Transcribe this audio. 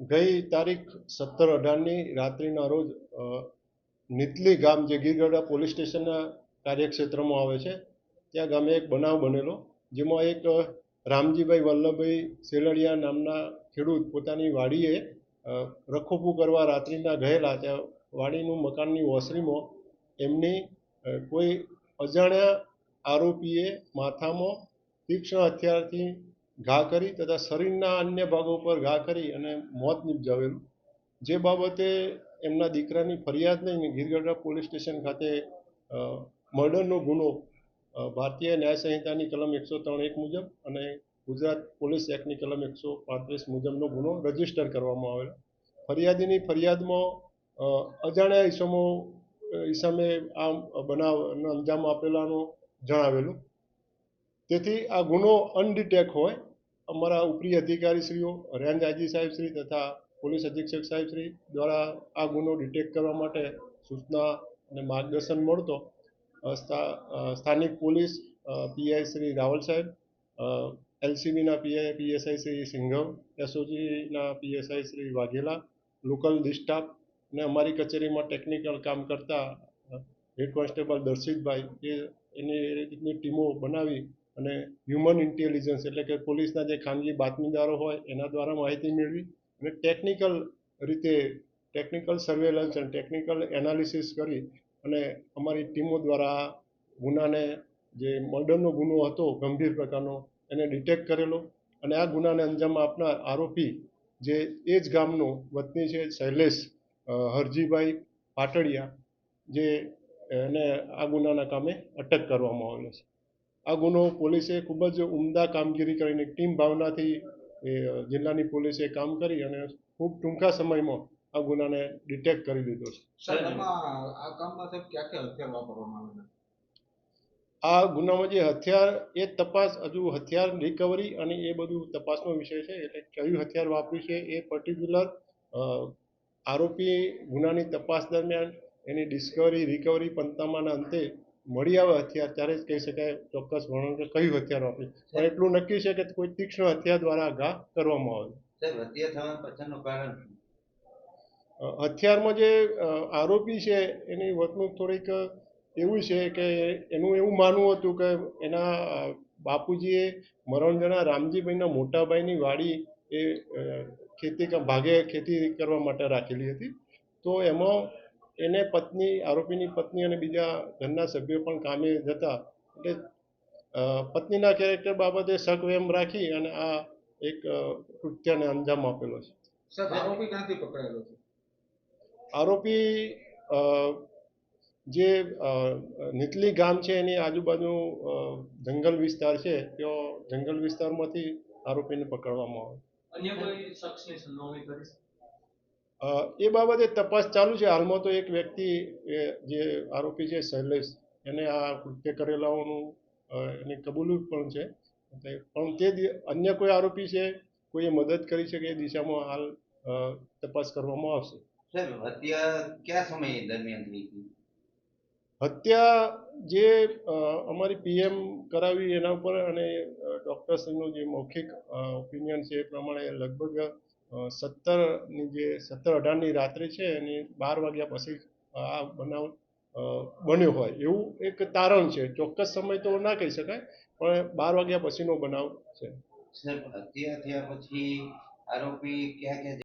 ગઈ તારીખ સત્તર અઢારની રાત્રિના રોજ નીતલી ગામ જે ગીરગઢા પોલીસ સ્ટેશનના કાર્યક્ષેત્રમાં આવે છે, ત્યાં ગામે એક બનાવ બનેલો, જેમાં એક રામજીભાઈ વલ્લભભાઈ સેલડિયા નામના ખેડૂત પોતાની વાડીએ રખોપું કરવા રાત્રિના ગયેલા, ત્યાં વાડીનું મકાનની ઓસરીમાં એમની કોઈ અજાણ્યા આરોપીએ માથામાં તીક્ષ્ણ હથિયારથી ઘા કરી તથા શરીરના અન્ય ભાગો પર ઘા કરી અને મોત નિપજાવેલું. જે બાબતે એમના દીકરાની ફરિયાદ લઈને ગીરગઢડા પોલીસ સ્ટેશન ખાતે મર્ડરનો ગુનો ભારતીય ન્યાય સંહિતાની કલમ એકસો ત્રણ એક મુજબ અને ગુજરાત પોલીસ એક્ટની કલમ એકસો પાંત્રીસ મુજબનો ગુનો રજિસ્ટર કરવામાં આવેલો. ફરિયાદીની ફરિયાદમાં અજાણ્યા ઈસમો ઈસમે આ બનાવનો અંજામ આપેલાનું જણાવેલું. તેથી આ ગુનો અનડિટેક હોય અમારા ઉપરી અધિકારીશ્રીઓ, રેન્જ આઈજી સાહેબશ્રી તથા પોલીસ અધિક્ષક સાહેબશ્રી દ્વારા આ ગુનો ડિટેક્ટ કરવા માટે સૂચના અને માર્ગદર્શન મળતો સ્થા- સ્થાનિક પોલીસ પીઆઈ શ્રી રાવલ સાહેબ એલસીબીના PI, PSI Shri Singhav એસઓજીના PSI Shri Vaghela, local D staff અને અમારી કચેરીમાં ટેકનિકલ કામ કરતા હેડ કોન્સ્ટેબલ દર્શિતભાઈ, એ, એની રીતની ટીમો બનાવી અને હ્યુમન ઇન્ટેલિજન્સ એટલે કે પોલીસના જે ખાનગી બાતમીદારો હોય, એના દ્વારા માહિતી મેળવી અને ટેકનિકલ રીતે ટેકનિકલ સર્વેલન્સ અને ટેકનિકલ એનાલિસિસ કરી અને અમારી ટીમો દ્વારા ગુનાને, જે મર્ડરનો ગુનો હતો ગંભીર પ્રકારનો, એને ડિટેક્ટ કરેલો. અને આ ગુનાને અંજામ આપનાર આરોપી જે એ જ ગામનો વતની છે, શૈલેષ હરજીભાઈ પાટડિયા, જે એને આ ગુનાના કામે અટક કરવામાં આવેલો છે. આ ગુનો પોલીસે ખૂબ જ ઉમદા કામગીરી કરીને ટીમ ભાવનાથી એ જિલ્લાની પોલીસે કામ કરી અને ખૂબ ટૂંકા સમયમાં આ ગુનાને ડિટેક્ટ કરી લીધો છે. આ ગુનામાં જે હથિયાર એ તપાસ હજુ હથિયાર રિકવરી અને એ બધું તપાસનો વિષય છે એટલે કયું હથિયાર વાપર્યું છે એ પર્ટિક્યુલર આરોપી ગુનાની તપાસ દરમિયાન એની ડિસ્કવરી રિકવરી પંતામાના અંતે મળી આવે હથિયાર ત્યારે જ કહી શકાય ચોક્કસ વર્ણન કે કયું હથિયાર વાપર્યું પણ એટલું નક્કી છે કે કોઈ તીક્ષ્ણ હથિયાર દ્વારા ઘા કરવામાં આવે. હથિયારમાં જે આરોપી છે એની વર્તણૂક થોડીક એવું છે કે એનું એવું માનવું હતું કે એના બાપુજીએ મરણ જણા રામજીભાઈના મોટાભાઈની વાડી એ ખેતી ભાગે ખેતી કરવા માટે રાખેલી હતી. તો એમાં એને પત્ની આરોપીની પત્ની અને બીજા ઘરના સભ્યો પણ કામે જતા. એટલે પત્નીના કેરેક્ટર બાબતે સગવેમ રાખી અને આ એક કૃત્યને અંજામ આપેલો છે. આરોપી ક્યાંથી પકડાયેલો છે? આરોપી જે નીતલી ગામ છે એની આજુબાજુ જંગલ વિસ્તાર છે તેઓ જંગલ વિસ્તારમાંથી આરોપીને પકડવામાં આવે. અન્ય કોઈ શખ્સની સંડોવણી કરી એ બાબતે તપાસ ચાલુ છે. હાલમાં તો એક વ્યક્તિ જે આરોપી છે શૈલેષ એને આ કૃત્ય કરેલાઓનું એની કબૂલ્યું પણ છે. પણ તે અન્ય કોઈ આરોપી છે કોઈએ મદદ કરી શકે એ દિશામાં હાલ તપાસ કરવામાં આવશે? સાહેબ હત્યા કયા સમય દરમિયાન થઈ હત્યા જે અમારી પીએમ કરાવી એના ઉપર અને ડૉક્ટરશ્રીનું જે મૌખિક ઓપિનિયન છે એ પ્રમાણે લગભગ સત્તરની જે સત્તર અઢારની રાત્રે છે એની બાર વાગ્યા પછી આ બનાવ બન્યો હોય. એવું એક તારણ છે. ચોક્કસ સમય તો ના કહી શકાય, પણ બાર વાગ્યા પછીનો બનાવ છે. હત્યા થયા પછી આરોપી ક્યાં ક્યાં